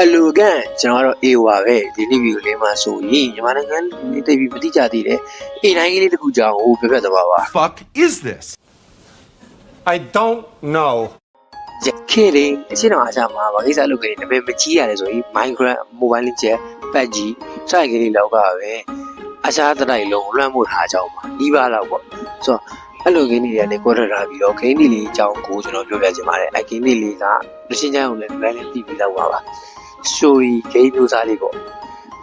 Hello again ကျွန်တော်ကတော့ A ပါပဲဒီနေ့ဗီဒီယိုလေးမှာဆိုရင်မြန်မာနိုင်ငံနေတိတ်ပြီးမတိကြသေးတဲ့ A နိုင်ကလေးတစ်ခုကြောင်းကိုပြပြသွားပါပါ fuck is this? I don't know. ရခေလေးအရှင်းတော်အားချမှာဗာကိစ္စလုပ်ကြတယ်နမည်မကြီးရတယ်ဆိုရင် Minecraft Mobile Legends PUBG စတဲ့ကလေးလောက်ကပဲအခြားတစ်တိုင်းလုံးလွှမ်းမိုးထားကြအောင်ပါဒီပါတော့ပေါ့ဆိုတော့အဲ့လိုဂိမ်းတွေကနေကွက်ထထားပြီးတော့ဂိမ်းတွေလေးအကြောင်းကိုကျွန်တော်ပြောပြချင်ပါတယ်အဲ့ဂိမ်းတွေလေးကလူရှင်းချမ်းကိုလည်းလည်းလည်းပြီးပြီး တော့ပါပါ story game မျိုးစားလေးပေါ့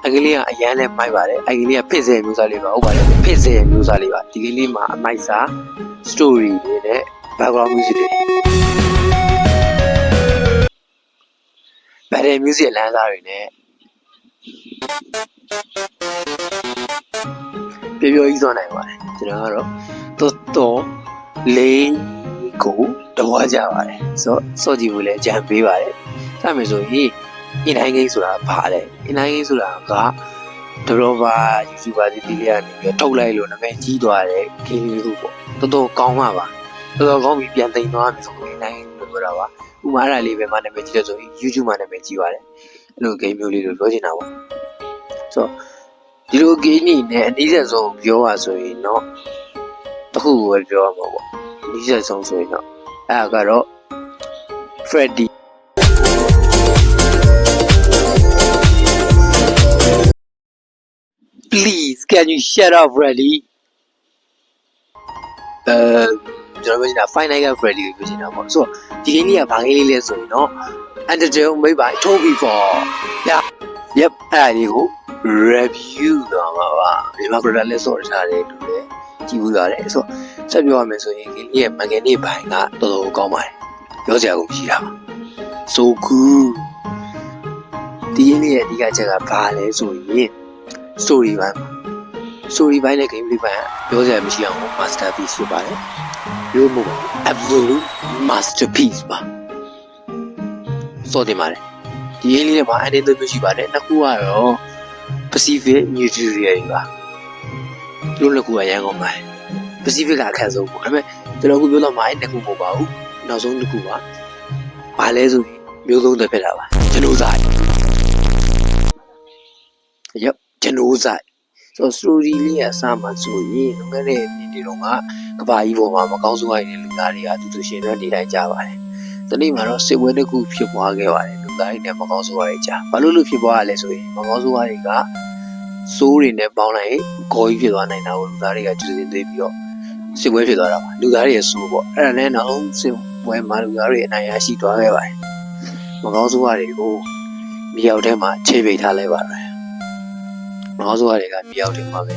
အကလေးကအရန်နဲ့မိုက်ပါတယ်အကလေးကဖြစ်စေမျိုးစားလေးပါဟုတ်ပါတယ်ဖြစ်စေမျိုးစားလေးပါဒီကလေးမှာအမိုက်စား story တွေနဲ့ background music တွေဗတ်တယ် music လမ်းစားတွေနဲ့ပြပြကြီးစွမ်းနိုင်ပါတယ်ကျွန်တော်ကတော့တော်တော်လေးကိုတော့ကြပါတယ်ဆိုတော့စော့ကြည့်ဖို့လည်းအကြံပေးပါတယ်စမယ်ဆိုရင် in-line game ဆိုတာဘာလဲ in-line game ဆိုတာက developer YouTuber တွေဒီလေးကနေပြီးတော့ထုတ်လိုက်လို့နာမည်ကြီးသွားတဲ့ game လေးခုပေါ့တော်တော်ကောင်းပါပါတော်တော်ကောင်းပြီးပြန်သိမ်းသွားမယ်ဆိုရင် in-line game လို့ပြောတာပါဥပမာအဲ့ဒါလေးပဲမှနာမည်ကြီးတယ်ဆိုရင် YouTube မှာနာမည်ကြီးပါတယ်အဲ့လို game မျိုးလေးလို့ပြောချင်တာပေါ့ဆိုတော့ဒီလို game ကြီးနဲ့အနည်းဆက်ဆုံးပြောပါဆိုရင်တော့တစ်ခုကိုပဲပြောရမှာပေါ့အနည်းဆက်ဆုံးဆိုရင်တော့အဲ့ဒါကတော့ Freddy please can you shut up Freddy အဲကျွန်တော်ပြောနေတာ Final Guy Freddy ကိုပြောနေတာပေါ့ဆိုတော့ဒီဂိမ်းလေးကဘာဂိမ်းလေးလဲဆိုရင်တော့ Entertainment made by Toby for yeah yep အဲ့ဒါလေးကို review တော့မှာပါဒီမှာ product လေးစော့ထားတယ်လို့လည်းကြည့်ဘူးရတယ်ဆိုတော့ဆက်ပြောရမယ်ဆိုရင်ဂိမ်းလေးရဲ့ market နေဘိုင်ကတော်တော်ကောင်းပါတယ်ပြောစရာကိုမရှိတာပါ so cool ဒီဂိမ်းလေးရဲ့အဓိကချက်ကဘာလဲဆိုရင် story ဘိုင်းပါ story ဘိုင်းနဲ့ game play ဘိုင်းကပြောစရာမရှိအောင် masterpiece ဖြစ်ပါတယ်ပြောမှုပါ absolute masterpiece ပါစောတင်ပါတယ်ဒီအင်းလေးထဲမှာအနေနဲ့မရှိပါတယ်နှစ်ခုကတော့ Pacific Nuclear တွေပါတို့နှစ်ခုကရန်ကုန်ပါတယ် Pacific ကအခက်ဆုံးပေါ့ဒါပေမဲ့ကျွန်တော်ခုပြောတော့မှအဲ့နှစ်ခုမဟုတ်ပါဘူးနောက်ဆုံးတစ်ခုကဘာလဲဆိုရင်မျိုးစုံတစ်ဖြစ်တာပါကျွန်တော်စားရု ပ်ကျွန်တော်စားဆိုတော့ story လေးကစမှဆိုရင်လွန်ခဲ့တဲ့နေ့တွေတော့ကကဘာကြီးပေါ်မှာမကောင်းဆိုးရတဲ့လူသားတွေကသူသူရှင်တွေနေတိုင်းကြပါတယ်။ဒီနေ့မှာတော့စစ်ပွဲတစ်ခုဖြစ်ပွားခဲ့ပါတယ်လူသားတွေနဲ့မကောင်းဆိုးရတွေကြာ။ဘာလို့လို့ဖြစ်ပွားရလဲဆိုရင်မကောင်းဆိုးရတွေကစိုးတွေနဲ့ပေါင်းလိုက်ဂေါ်ကြီးဖြစ်သွားနိုင်တာကိုလူသားတွေကကျူးစင်သေးပြီးတော့စစ်ပွဲဖြစ်သွားတာပါ။လူသားတွေရဲ့စိုးပေါ့။အဲ့ဒါနဲ့နောက်စစ်ပွဲမှာလူသားတွေအနိုင်ရရှိသွားခဲ့ပါတယ်။မကောင်းဆိုးရတွေကိုမြေအောက်ထဲမှာခြေပိတ်ထားလိုက်ပါတယ်။ မကောင်းဆိုးရတွေကမြေအောက်ထဲမှာပဲ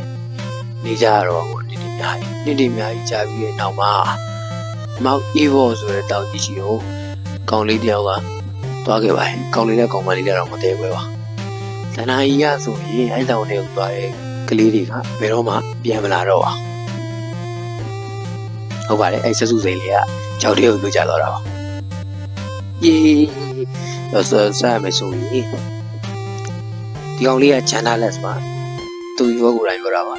နေကြရတော့ပေါ့နေနေများကြီးနေနေများကြီးကြာပြီးတဲ့နောက်မှာမောက် evil ဆိုတဲ့တောင်ကြီးကြီးကိုကောင်လေးတယောက်ကသွားခဲ့ပါတယ်ကောင်လေးနဲ့ကောင်မလေးကတော့မသေးဘူးပါတဏှာကြီးရဆိုရင်အဲ့တောင်တွေကိုသွားတဲ့ကလေးတွေကဘယ်တော့မှပြန်မလာတော့ပါဟုတ်ပါတယ်အဲ့ဆက်စုစိန်လေးကကြောက်တဲ့ကိုပြောကြတော့တာပါယေတော့ဆဆရမယ်ဆိုရင် ဒီကောင်လေးကဂျန်နာလက်စ်ပါသူရောကိုယ်တိုင်ပြောတာပါ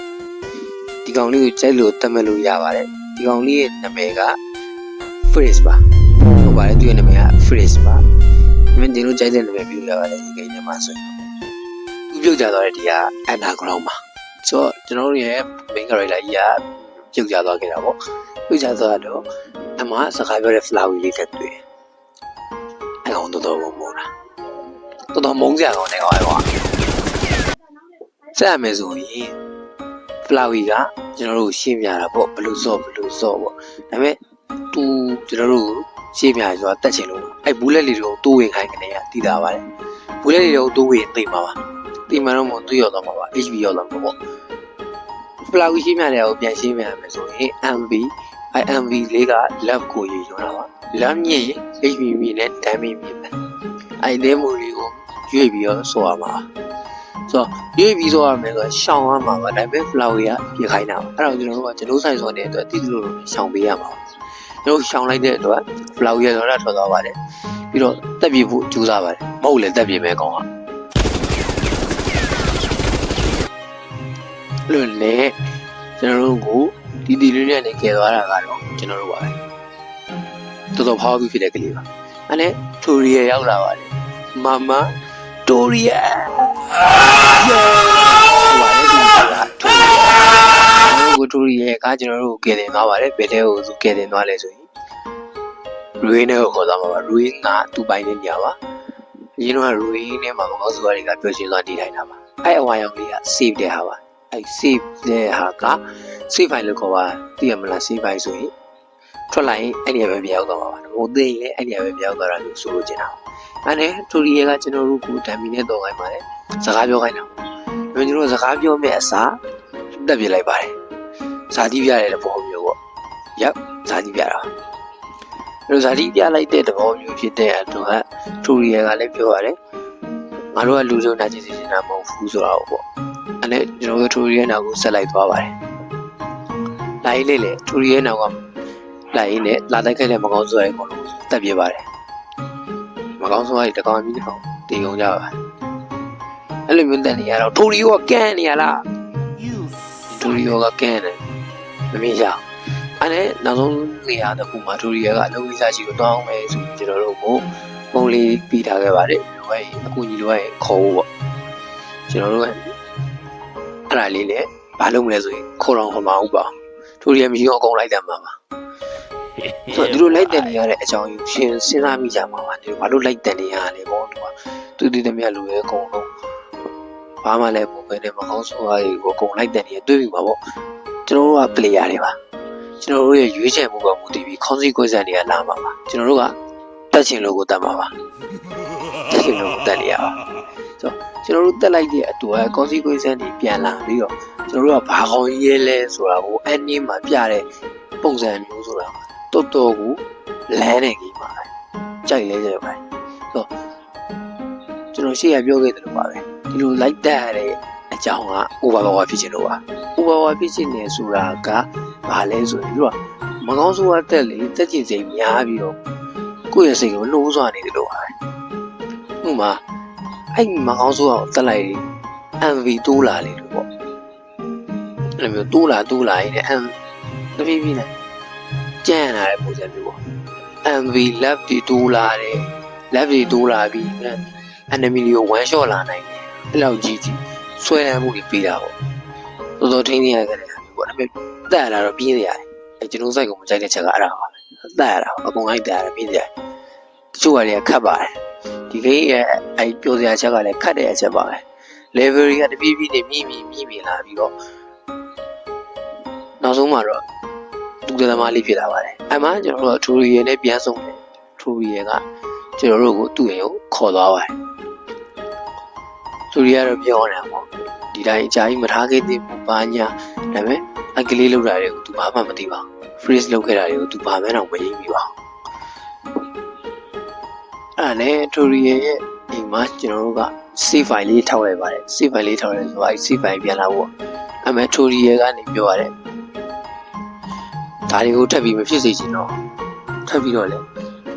ဒီကောင်လေးကိုကြိုက်လို့တတ်မဲ့လို့ရပါတယ်ဒီကောင်လေးရဲ့နာမည်က Freeze ပါဟုတ်ပါတယ်သူရဲ့နာမည်က Freeze ပါမင်းဒီလိုကြိုက်တဲ့နာမည်ပြုရပါတယ်ဒီကိန်းထဲမှာဆိုရင်သူပြုတ်ကြသွားတဲ့ဒီက Underground ပါဆိုတော့ကျွန်တော်တို့ရဲ့ main character ကြီးကပြုတ်ကြသွားခဲ့တာပေါ့ပြုတ်ကြသွားတော့အမစကားပြောတဲ့ flower လေးတက်တွေ့အဲ့ကောင်တော်တော်မုန်းတာတော်တော်မုန်းကြကောင်တဲ့ကောင်အဲ့ကောင် ဆက်ရမယ်ဆိုရင် flower ကကျွန်တော်တို့ရှင်းပြတာပေါ့ဘလူးစော့ဘလူးစော့ပေါ့ဒါပေမဲ့သူကျွန်တော်တို့ရှင်းပြဆိုတာတက်ချင်လို့အဲ့ဘူးလက်လေးတွေကိုတိုးဝင်ခိုင်းကနေရတည်တာပါတယ်ဘူးလက်လေးတွေကိုတိုးဝင်သိမှာပါသိမှတော့မသူရောက်တော့မှာပါ HB ရောက်တော့မှာပေါ့ flower ရှင်းပြတဲ့ကိုပြန်ရှင်းပြရမယ်ဆိုရင် MV IMV လေးက love ကိုရေရောတာပါ love မြင့်ရင် HB မြင့်နဲ့ damage မြင့်ပဲအဲ့ဒီမူလေးကိုရွေ့ပြီးတော့ဆိုရမှာပါ ဆိုတော့ရွေ့ပြီးဆိုရမယ်ဆိုတော့ရှောင်းရမှာပါဒါပေမဲ့ flower ကပြခိုင်းတာပါအဲ့တော့ကျွန်တော်တို့ကကျွန်တော်ဆိုင်ဆိုတဲ့အတွက်တိတိလို့ရှောင်းပေးရမှာပါကျွန်တော်ရှောင်းလိုက်တဲ့အတွက် flower ရတော့ထွက်သွားပါတယ်ပြီးတော့တက်ပြဖို့ကြိုးစားပါတယ်မဟုတ်လေတက်ပြမယ်ကောင်းဟာလွန်လေကျွန်တော်တို့ကိုဒီဒီလေးနဲ့နေကယ်သွားတာကတော့ကျွန်တော်တို့ပါပဲတော်တော် power ဖြစ်တဲ့ကလေးပါအဲ့နဲ့ tutorial ရောက်လာပါတယ်မမ တိုရီယာယေဟိုပါလေဒီကတိုရီယာကျွန်တော်တို့ကိုတိုရီယာကကျွန်တော်တို့ကိုကယ်တင်သွားပါတယ်ဘယ်တဲ့ကိုသူကယ်တင်သွားလဲဆိုရင်ရူရင်းနဲ့ကိုခေါ်သွားမှာပါရူရင်းကသူ့ပိုင်တဲ့နေရာပါအရင်တော့ရူရင်းနဲ့မှာမကောင်းစုတွေကပျော်ရွှင်စွာနေထိုင်တာပါအဲ့အဝါရောင်လေးက save တဲ့ဟာပါအဲ့ save တဲ့ဟာက save file လို့ခေါ်ပါသိရမလား save file ဆိုရင် ထွက်လာရင်အဲ့ဒီပဲပြောင်းသွားမှာပါဟိုသိရင်လည်းအဲ့ဒီပဲပြောင်းသွားတာလို့ဆိုလိုချင်တာပါအဲ့နဲ့တိုရီယာကကျွန်တော်တို့ကိုဓာမီနဲ့တော့ခိုင်းပါတယ်စကားပြောခိုင်းတာပေါ့ကျွန်တော်တို့စကားပြောမဲ့အစားတက်ပြလိုက်ပါတယ်ဇာတိပြတဲ့သဘောမျိုးပေါ့ရောက်ဇာတိပြတာအဲ့လိုဇာတိပြလိုက်တဲ့သဘောမျိုးဖြစ်တဲ့အတွကတိုရီယာကလည်းပြောရတယ်ငါတို့ကလူစုံနာကြည့်စီနေတာမဟုတ်ဘူးဆိုတာပေါ့အဲ့နဲ့ကျွန်တော်တို့တိုရီယာနောက်ကိုဆက်လိုက်သွားပါတယ်လာရေးလေးလေတိုရီယာနောက်က လာရေးနဲ့လာတိုက်ခိုက်တဲ့မကောင်းစွာရဲ့အကုန်လုံးတက်ပြပါတယ်မကောင်းဆုံးအဲ့ဒီတကောင်ကြီးတော့တည်ကုန်ကြပါအဲ့လိုမျိုးတန်နေရတော့ထိုရီယိုကကန်နေရလားထိုရီယိုကကန်တယ်မမြင်ရအောင်အဲ့နဲ့နောက်ဆုံးနေရာတစ်ခုမှာထိုရီယိုကအလုံးကြီးစားရှိကိုတောင်းမယ်ဆိုပြီးကျွန်တော်တို့ကိုပုံလေးပြီးထားခဲ့ပါတယ်ဟိုရဲ့အကူကြီးတို့ရဲ့ခေါ်ဖို့ပေါ့ကျွန်တော်တို့ကအဲ့ဒါလေးနဲ့ဘာလုပ်မလဲဆိုရင်ခေါ်တော့ခေါ်မအောင်ပါထိုရီယိုမရှိအောင်အကုန်လိုက်တယ်မှာပါ ဆိုတော့သူတို့လိုက်တန်နေရတဲ့အကြောင်းကိုရှင်စဉ်းစားမိကြမှာပါဒီဘာလို့လိုက်တန်နေရလဲပေါ့သူကသူတည်တည်းမြတ်လူရဲ့အကုန်လုံးဘာမှလည်းပုံပဲနဲ့မကောင်းဆိုးအားတွေကိုအကုန်လိုက်တန်နေရတွေးပြီးပါပေါ့ကျွန်တော်တို့က player တွေပါကျွန်တော်တို့ရဲ့ရွေးချယ်မှုကမူတည်ပြီး consequence တွေကလာမှာပါကျွန်တော်တို့ကတက်ချင်လို့ကိုတတ်မှာပါတက်ချင်လို့ကိုတက်နေရပါဆိုတော့ကျွန်တော်တို့တက်လိုက်တဲ့အတူက consequence တွေပြန်လာပြီးတော့ကျွန်တော်တို့ကဘာကောင်းရေးလဲဆိုတာကိုအနည်းမှာပြတဲ့ပုံစံမျိုးဆိုတာ တော်တော်ကိုလမ်းနေကြီးပါပဲကြိုက်လဲကြပါပဲဆိုတော့ကျွန်တော်ရှေ့ကပြောခဲ့တယ်လို့ပါပဲဒီလိုလိုက်တက်ရတဲ့အကြောင်းကဥပါဘဝဖြစ်ခြင်းလို့ပါဥပါဘဝဖြစ်ခြင်းနေဆိုတာကဘာလဲဆိုရင်တို့ကမကောင်းဆိုးရတက်လေတက်ကျင်စိတ်များပြီးတော့ကိုယ့်ရဲ့စိတ်ကိုနှိုးဆွနေတယ်လို့ပါပဲဥမာအဲ့ဒီမကောင်းဆိုးအောင်တက်လိုက်ရင် MV တိုးလာလေလို့ပေါ့အဲ့လိုမျိုးတိုးလာတိုးလာရင်လည်း MV တဖြည်းဖြည်းနဲ့ ကြံ့လာတဲ့ပုံစံမျိုးပေါ့ MV left တွေတိုးလာတယ် left တွေတိုးလာပြီး enemy တွေကို one shot လာနိုင်တယ်အဲ့လောက်ကြီးကြီးဆွဲလန်းမှုတွေပေးတာပေါ့တော်တော်ထိန်းသိမ်းရခဲ့တဲ့ဟာမျိုးပေါ့ဒါပေမဲ့တက်ရတာတော့ပြင်းရတယ်အဲကျွန်တော်စိုက်ကိုမကြိုက်တဲ့ချက်ကအဲ့ဒါပါပဲတက်ရတာအကုန်လိုက်တက်ရတာပြင်းရတယ်တချို့ကလည်းခတ်ပါတယ်ဒီကိန်းရဲ့အဲပြောစရာချက်ကလည်းခတ်တဲ့အချက်ပါပဲ level တွေကတပြေးပြေးနဲ့မြင့်မြင့်မြင့်မြင့်လာပြီးတော့နောက်ဆုံးမှာတော့ တူတယ်သမားလေးဖြစ်လာပါတယ်။အဲ့မှာကျွန်တော်တို့ကထူရီရဲ့နဲ့ပြန်ဆုံးတယ်။ထူရီရဲ့ကကျွန်တော်တို့ကိုသူ့ရဲ့ကိုခေါ်သွားပါတယ်။ထူရီကတော့ပြောနေတာပေါ့။ဒီတိုင်းအကြာကြီးမထားခဲ့သေးဘူး။ဘာညာဒါပေမဲ့အကလေးလောက်တာတွေကိုသူဘာမှမသိပါဘူး။ freeze လုပ်ခဲ့တာတွေကိုသူဘာမှတော့မရေးမိပါဘူး။အဲ့ဒါနဲ့ထူရီရဲ့အိမ်မှာကျွန်တော်တို့က save file လေးထောက်လိုက်ပါတယ်။ save file လေးထောက်လိုက်ဆိုတော့အဲ့ save file ပြန်လာဖို့။အဲ့မဲ့ထူရီရဲ့ကနေပြောရတယ် ဒါတွေကိုထပ်ပြီးမဖြစ်စေချင်တော့ထပ်ပြီးတော့လည်း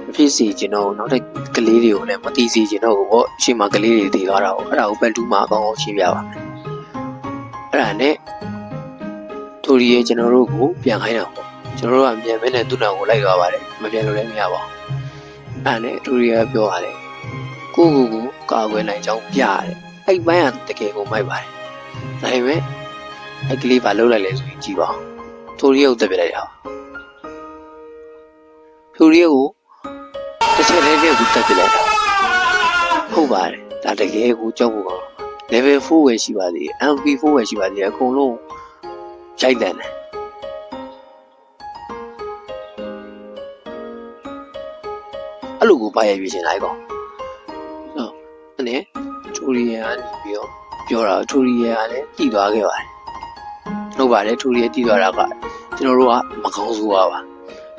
မဖြစ်စေချင်တော့နောက်ထပ်ကလေးတွေကိုလည်းမသိစေချင်တော့ဘူးပေါ့အရှိမကလေးတွေတည်သွားတာပေါ့အဲ့ဒါကိုပန်တူးမှာအကောင်းအောင်ရှင်းပြပါမယ်အဲ့ဒါနဲ့တိုရီရဲ့ကျွန်တော်တို့ကိုပြန်ခိုင်းတာပေါ့ကျွန်တော်တို့ကပြန်မဲနဲ့သူ့နောက်ကိုလိုက်သွားပါတယ်မပြန်လို့လည်းမရပါဘူးအဲ့ဒါနဲ့တိုရီကပြောရတယ်ကိုကိုကိုကာကွယ်နိုင်ကြောင်းပြရတယ်အဲ့ဘိုင်းကတကယ်ကိုမိုက်ပါတယ်ဒါပေမဲ့အဲ့ကလေးဘာလုပ်လိုက်လဲဆိုရင်ကြည့်ပါဦး ထိုရီယိုတက်ပြလိုက်တာထိုရီယိုကိုတစ်ချက်လေးလေးကိုတက်ပြလိုက်တာဟုတ်ပါတယ်ဒါတကယ်ကိုကြောက်ဖို့ကောင်း level 4ပဲရှိပါသေးတယ် MP4 ပဲရှိပါသေးတယ်အကုန်လုံးရိုက်တယ်အဲ့လိုကိုပါရရွေးချင်လိုက်ကောဟုတ်အဲ့ထိုရီယာကနေပြီးတော့ပြောတာထိုရီယာကလည်းတည်သွားခဲ့ပါတယ် ဟုတ်ပါတယ်ထိုရီယာတည်သွားတာကကျွန်တော်တို့ကမကောင်းဆိုးရပါ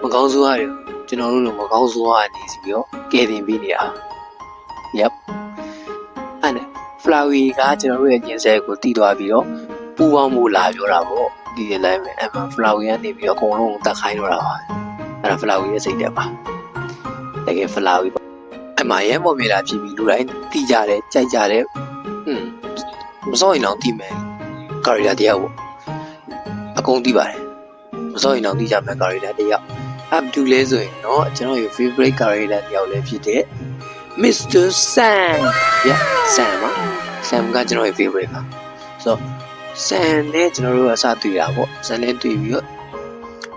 မကောင်းဆိုးရတယ်ကျွန်တော်တို့လိုမကောင်းဆိုးရနေစီပြီးတော့ကယ်တင်ပေးနေတာ Yep အဲ့နဲ့ Flowy ကကျွန်တော်တို့ရဲ့ကျင်ဆဲကိုတီးသွားပြီးတော့ပူပေါင်းမှုလာပြောတာပေါ့ဒီဒီလိုက်မယ်အဲ့မှာ Flowy ကနေပြီးတော့အကုန်လုံးကိုတက်ခိုင်းတော့တာပါအဲ့ဒါ Flowy ရဲ့စိတ်တက်ပါတကယ် Flowy ပါအဲ့မှာရဲမော်မြေလာဖြစ်ပြီးလူတိုင်းတီးကြတယ်ကြိုက်ကြတယ်ဟွန်းမစောရင်တော့တီးမယ်ကာရီလာတရားပေါ့ အကုန်တီးပါတယ်မစောရင်တော့သိကြမယ် character တစ်ယောက် up to လဲဆိုရင်တော့ကျွန်တော်ရဲ့ favorite character တစ်ယောက်လည်းဖြစ်တဲ့ Mr. Sam yeah Sam ပါ Sam ကကျွန်တော်ရဲ့ favorite ပါဆိုတော့ Sam နဲ့ကျွန်တော်တို့အစားတွေ့တာပေါ့ Sam နဲ့တွေ့ပြီးတော့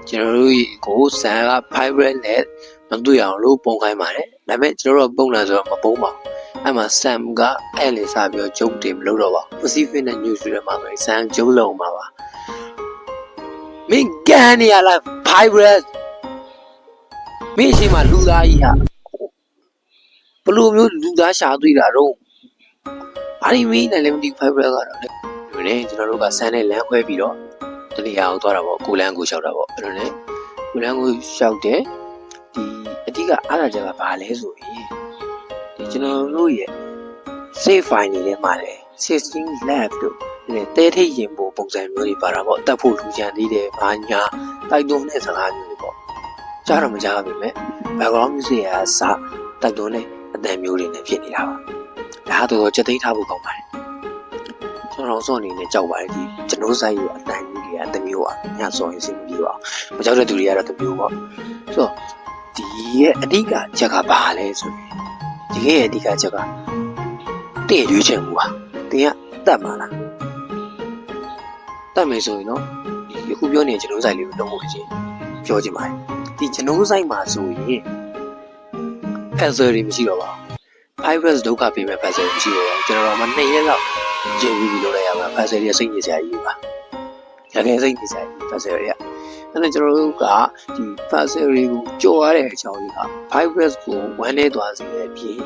ကျွန်တော်တို့ကို Sam က pirate နဲ့မတွေ့အောင်လို့ပုံခိုင်းပါတယ်ဒါပေမဲ့ကျွန်တော်တို့ကပုံလာဆိုတော့မပုံပါဘူးအဲ့မှာ Sam ကအဲ့လေစားပြီးတော့ဂျုံတင်မလုပ်တော့ပါဘူး Pacific နဲ့ News တွေမှာပဲ Sam ဂျုံလုံးမှာပါ မင်းကန်နေရလား pirate မင်းရှိမှလူသားကြီးဟာဘလို့မျိုးလူသားရှာတွေ့တာတော့ဘာလို့မင်းနဲ့လည်းမသိဘူး pirate ကတော့လေဒီနေ့ကျွန်တော်တို့ကဆန်းနဲ့လမ်းခွဲပြီးတော့တနေရာအောင်သွားတာပေါ့ကိုလန်းကိုလျှောက်တာပေါ့အဲ့လိုနဲ့ကိုလန်းကိုလျှောက်တယ်ဒီအဓိကအားလာချက်ကဘာလဲဆိုရင်ဒီကျွန်တော်တို့ရဲ့ save file တွေထဲမှာလေ16 lab တို့ဒီ တဲထိတ်ရင်ပုံပုံစံမျိုးတွေပါတာပေါ့တက်ဖို့လူချန်သေးတယ်ဘာညာတိုက်တွန်းတဲ့စကားမျိုးတွေပေါ့ကြားတော့မကြားပါဘူးမဲ့ background music ရာစတိုက်တွန်းတဲ့အတန်မျိုးတွေနဲ့ဖြစ်နေတာပါဒါကတော့တော်ချက်သိမ်းထားဖို့ကောင်းပါတယ်ကျွန်တော်စောအနေနဲ့ကြောက်ပါတယ်ဒီကျွန်တော်ဆိုင်ရဲ့အတန်ကြီးတွေကအတမျိုးပါညစောရင်စိတ်မပြေပါဘူးမကြောက်တဲ့သူတွေကတော့တမျိုးပေါ့ဆိုတော့ဒီရဲ့အဓိကချက်ကဘာလဲဆိုရင်ဒီရဲ့အဓိကချက်ကတည့်ရွေးချယ်မှုပါတင်ကတတ်မှာလား တတ်မယ်ဆိုရင်တော့ဒီအခုပြောနေတဲ့ကျွန်တော်ဆိုင်လေးကိုလုံးဝချင်းပြောချင်ပါတယ်ဒီကျွန်တော်ဆိုင်မှာဆိုရင် puzzle တွေမရှိတော့ပါဘူး virus ဒုက္ခပေးမဲ့ puzzle မရှိတော့ပါဘူးကျွန်တော်တို့မှ2ရက်လောက်ကျင်းပြီးလုပ်လိုက်ရမှာ puzzle တွေစိတ်ညစ်စရာကြီးပါရခိုင်စိတ်ညစ်စရာကြီး puzzle တွေကအဲ့ဒါကျွန်တော်တို့ကဒီ puzzle တွေကိုကြော်ရတဲ့အကြောင်းကြီးက virus ကိုဝမ်းနေသွားစေတဲ့အပြင်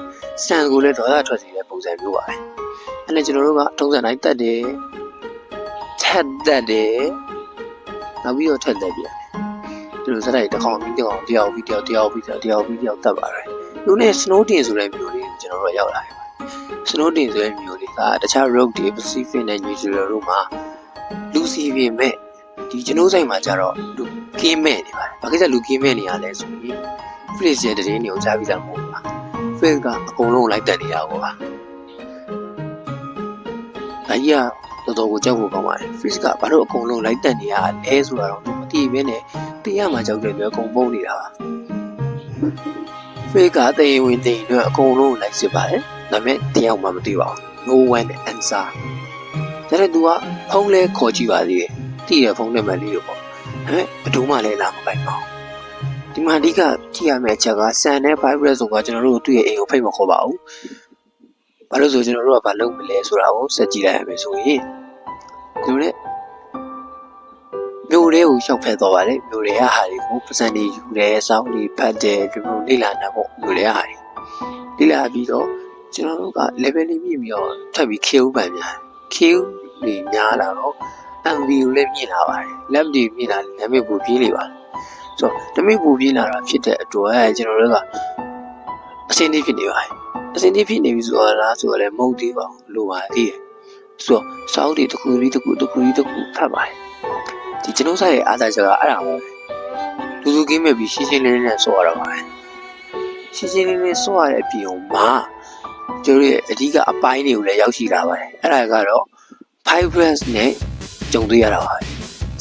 စံကိုလည်းဒေါသထွက်စေတဲ့ပုံစံမျိုးပါပဲအဲ့ဒါကျွန်တော်တို့ကထုံးစံတိုင်းတက်တယ် ထက်တက်တယ်နောက်ပြီးတော့ထက်တက်ပြန်သူတို့စရိုက်တစ်ခေါက်ပြီးတစ်ခေါက်တယောက်ပြီးတယောက်တယောက်ပြီးတယောက်တယောက်ပြီးတယောက်တက်ပါတယ်လူနဲ့ snow tin ဆိုတဲ့မျိုးလေးကိုကျွန်တော်တို့ရောက်လာတယ်ပါ snow tin ဆိုတဲ့မျိုးလေးကတခြား rock တွေ Pacific နဲ့ New Zealand တို့မှာလူစီပြင်မဲ့ဒီကျွန်တော်ဆိုင်မှာကြတော့လူကင်းမဲ့နေပါတယ်ဘာကိစ္စလူကင်းမဲ့နေရလဲဆိုရင် Flix ရဲ့တရင်တွေကိုကြားပြီးသားမဟုတ်ဘူးလား Flix ကအကုန်လုံးလိုက်တက်နေတာပေါ့ပါဒါကြီးက တော်တော်ကိုကြောက်ဖို့ကောင်းပါတယ် Flix ကဘာလို့အကုန်လုံးလိုက်တက်နေရလဲဆိုတာတော့မသိဘဲနဲ့တရားမှကြောက်တယ်လို့အကုန်ပုံနေတာပါဖေးကတည်ဝင်တည်အတွက်အကုန်လုံးလိုက်စစ်ပါတယ်။ဒါပေမဲ့တရားမှမသိပါဘူး။ No one answer ။ဒါနဲ့ तू ကဖုန်းလဲခေါ်ကြည့်ပါသေးတယ်။တည်တဲ့ဖုန်းနံပါတ်လေးကိုပေါ့။ဒါပေမဲ့ဘယ်သူမှလည်းလာမပိုင်ပါဘူး။ဒီမှာအဓိကကြည့်ရမယ့်အချက်ကဆန်တဲ့ virus ဆိုတာကျွန်တော်တို့သူ့ရဲ့အိမ်ကိုဖိတ်မခေါ်ပါဘူး။ဘာလို့ဆိုကျွန်တော်တို့ကဘာလုပ်မလဲဆိုတာကိုစက်ကြည့်လိုက်ရမယ်ဆိုရင် ဒီလိုနဲ့မျိုးလေးကိုရှောက်ဖက်သွားပါတယ်မျိုးလေးကဟာတွေကိုပစံတွေယူတယ်စောင်းတွေဖတ်တယ်ဒီလိုလေ့လာနေပေါ့မျိုးလေးကဟာတွေလေ့လာပြီးတော့ကျွန်တော်တို့က level လေးမြင့်ပြီးတော့ထပ်ပြီး kill ပန်များ kill တွေများလာတော့ MV ကိုလည်းမြင့်လာပါတယ် lab တွေမြင့်လာတယ်ဒါပေမဲ့ပူပြေးနေပါတယ်ဆိုတော့တမိပူပြေးလာတာဖြစ်တဲ့အတွက်ကျွန်တော်တို့ကအစင်းလေးဖြစ်နေပါတယ်အစင်းလေးဖြစ်နေပြီဆိုတော့လားဆိုတော့လည်းမဟုတ်သေးပါဘူးလိုပါသေးတယ် ဆိုတော့စောင်းတွေတစ်ခုပြီးတစ်ခုတစ်ခုပြီးတစ်ခုဖတ်ပါတယ်ဒီကျွန်ုပ်ဆိုင်ရဲ့အားသာချက်ကအဲ့ဒါပါပဲလူလူကင်းမဲ့ပြီးရှင်းရှင်းလင်းလင်းနဲ့ဆိုရတာပါပဲရှင်းရှင်းလင်းလင်းဆိုရတဲ့အပြင်မှာကျွန်တော်ရဲ့အဓိကအပိုင်းတွေကိုလည်းရောက်ရှိလာပါတယ်အဲ့ဒါကတော့ vibrance နဲ့ကြုံတွေ့ရတာပါပဲ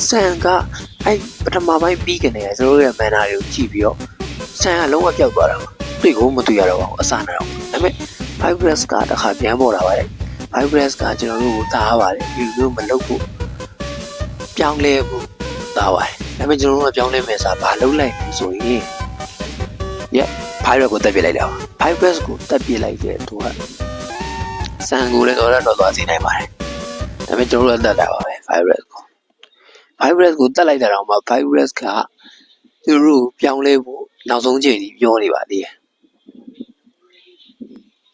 ဆန်ကအဲ့ပထမပိုင်းပြီးကနေကျွန်တော်ရဲ့ manner တွေကိုကြည့်ပြီးတော့ဆန်ကလုံးဝပျောက်သွားတာပါတွေ့ကိုမတွေ့ရတော့ပါဘူးအစနာတော့ဒါပေမဲ့ vibrance ကတစ်ခါပြန်ပေါ်လာပါတယ် vibrance ကကျွန်တော်တို့ကိုတားပါတယ်ဒီလိုမလုပ်ဖို့ပြောင်းလဲဖို့သားပါတယ်ဒါပေမဲ့ကျွန်တော်တို့ကပြောင်းလဲမယ်ဆိုတာဘာလုပ်လိုက်လဲဆိုရင် yeah virus ကိုတက်ပြစ်လိုက်တာပါ virus ကိုတက်ပြစ်လိုက်တဲ့သူကစံကိုလည်းတော့တော့သွားစေနိုင်ပါတယ်ဒါပေမဲ့ကျွန်တော်တို့ကတက်တာပါပဲ virus ကို virus ကိုတက်လိုက်တာတော့မှ virus ကသူတို့ပြောင်းလဲဖို့နောက်ဆုံးချိန်ကြီးပြောနေပါသေးတယ်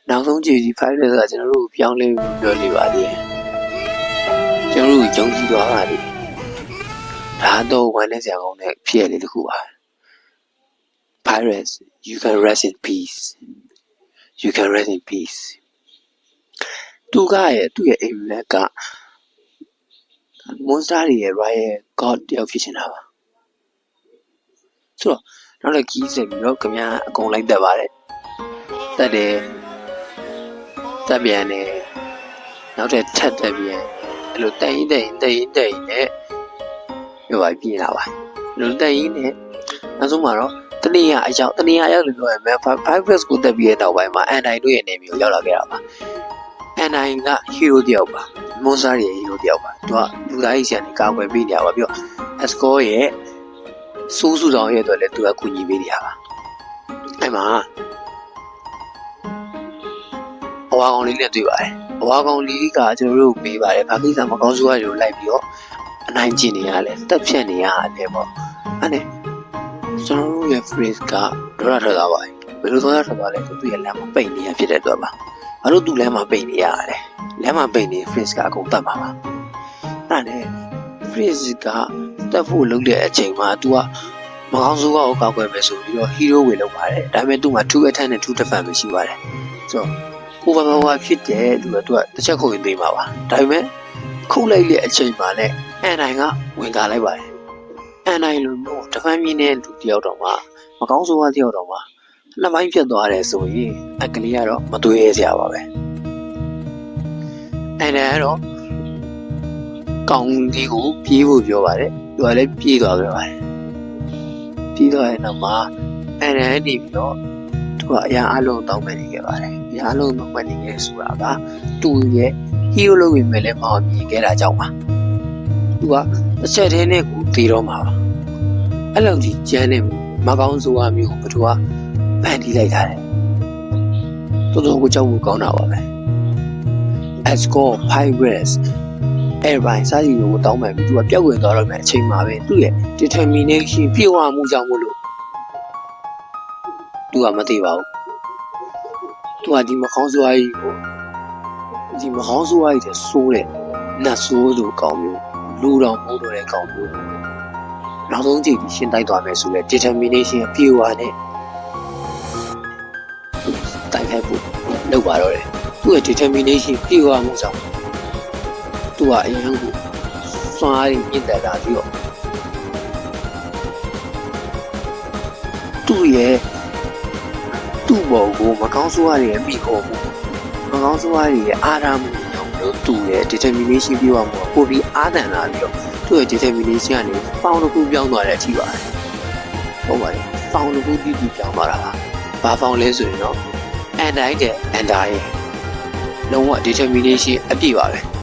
နောက်ဆုံးချိန်ကြီး virus ကကျွန်တော်တို့ပြောင်းလဲဖို့ပြောနေပါသေးတယ်ကျွန်တော်တို့ယုံကြည်သွားပါသေးတယ်ဒါတော့ဝမ်းနေစရာကောင်းတဲ့ဖြစ်ရလေးတစ်ခုပါ Pirates you can rest in peace you can rest in peace သူကရဲ့သူ့ရဲ့အိမ်မက်က monster တွေရဲ့ royal god တယောက်ဖြစ်နေတာပါဆိုတော့နောက်လည်းကြီးစက်ပြီးတော့ခင်ဗျားအကုန်လိုက်တက်ပါတယ်တက်တယ် တက်ပြန်တယ်နောက်ထပ်ထပ်တက်ပြန်အဲ့လိုတက်ရင်တက်ရင်တက်ရင်တက်ရင်နဲ့ပြောပါပြင်းလာပါလူတက်ရင်နဲ့နောက်ဆုံးမှာတော့ထတနည်းအားအကြောင်းတနည်းအားရောက်လို့ပြောရမယ် Firefox ကိုတက်ပြီးတဲ့နောက်ပိုင်းမှာ Android တို့ရဲ့နေမျိုးရောက်လာခဲ့တာပါ Android က hero တယောက်ပါ Monster ရဲ့ hero တယောက်ပါသူကလူသားကြီးဆန်နေကာကွယ်ပေးနေရပါပြီးတော့ Escort ရဲ့စိုးစုဆောင်ရဲ့အတွက်လည်းသူကကူညီပေးနေရပါအဲ့မှာ အဝါကောင်လေးနဲ့တွေ့ပါတယ်အဝါကောင်လေးကကျွန်တော်တို့ကိုပေးပါတယ်ဘာကိစ္စမကောင်းဆိုးရတယ်လို့လိုက်ပြီးတော့အနိုင်ကျင့်နေရတယ်တက်ဖြတ်နေရတယ်ပေါ့အဲ့နဲ့ကျွန်တော်တို့ရဲ့ phrase ကဒေါရထွက်သွားပါတယ်ဘယ်လိုဒေါရထွက်သွားလဲဆိုသူရဲ့လမ်းမှာပိတ်နေရဖြစ်တဲ့အတွက်ပါဘာလို့သူ့လမ်းမှာပိတ်နေရလဲလမ်းမှာပိတ်နေ phrase ကအကုန်တတ်မှာပါအဲ့နဲ့ phrase ကတက်ဖို့လုပ်တဲ့အချိန်မှာ तू ကမကောင်းဆိုးကောက်ကောက်ွယ်မယ်ဆိုပြီးတော့ hero ဝင်လုပ်ပါတယ်ဒါပေမဲ့သူ့မှာ2 attack နဲ့2 defense ပဲရှိပါတယ်ဆိုတော့ over power ဖြစ်တယ်သူကသူကတစ်ချက်ခုတ်ရင်သိမှာပါဒါပေမဲ့ခုတ်လိုက်တဲ့အချိန်မှာလည်းအန်နိုင်ကဝင်ကားလိုက်ပါတယ်အန်နိုင်လိုမျိုးတဖန်မြင်းတဲ့လူတယောက်တော့မှမကောင်းဆိုးကတယောက်တော့မှနှစ်ပိုင်းဖြစ်သွားတယ်ဆိုရင်အကလေးကတော့မတွေးရစရာပါပဲအန်နိုင်ကတော့ကောင်းလေးကိုပြေးဖို့ပြောပါတယ်သူကလည်းပြေးသွားကြပါတယ်ပြေးသွားတဲ့နောက်မှာအန်နိုင်နေပြီးတော့ သူကအရာအလုံးတောင်းပန်နေခဲ့ပါတယ်အရာအလုံးတောင်းပန်နေခဲ့ဆိုတာကသူ့ရဲ့ hero လို့ဝင်မဲ့လည်းမအောင်မြင်ခဲ့တာကြောင့်ပါသူကတစ်ချက်တည်းနဲ့ကိုတည်တော့မှာပါအဲ့လိုကြီးကျန်းနေမကောင်းဆိုအမျိုးကိုဘသူကဖန်တီးလိုက်တာလေတော်တော်ကိုကြောက်ဖို့ကောင်းတာပါပဲ Asco Pirates Airline စာရီကိုတောင်းပန်ပြီးသူကပျောက်ဝင်သွားတော့မှအချိန်မှာပဲသူ့ရဲ့ determination ပြေဝမှုကြောင့်မို့လို့ သူကမသိပါဘူးသူကဒီမကောင်းဆိုအကြီးကိုဒီမဟောင်းဆိုးရည်တဲ့ဆိုးတဲ့နတ်ဆိုးလိုကောင်မျိုးလူတော်မိုးတော်တဲ့ကောင်မျိုးနောက်ဆုံးကြည့်ပြီးရှင်းတိုက်သွားမယ်ဆိုလဲ determination အပြည့်အဝနဲ့တိုက်ခိုက်ဖို့လုပ်ပါတော့တယ်သူ့ရဲ့ determination ပြည့်ဝမှုကြောင့်သူကအရင်ကစွမ်းအားရမြင့်တက်လာပြီးတော့သူ့ရဲ့ သူ့ဘောကိုမကောင်းဆိုးရရဲ့မိခေါ်မှုမကောင်းဆိုးရည်ရဲ့အားရမှုကြောင့်လို့သူ့ရဲ့ determination ပြောရမှာပို့ပြီးအားတန်လာပြီးတော့သူ့ရဲ့ determination ကနေ found တစ်ခုပြောင်းသွားတဲ့အထိပါတယ်ဟုတ်ပါတယ် found တစ်ခုတည်တည်ပြောင်းသွားတာပါဘာ found လဲဆိုရင်တော့ anti တဲ့ anti ရဲ့လုံးဝ determination အပြည့်ပါပဲ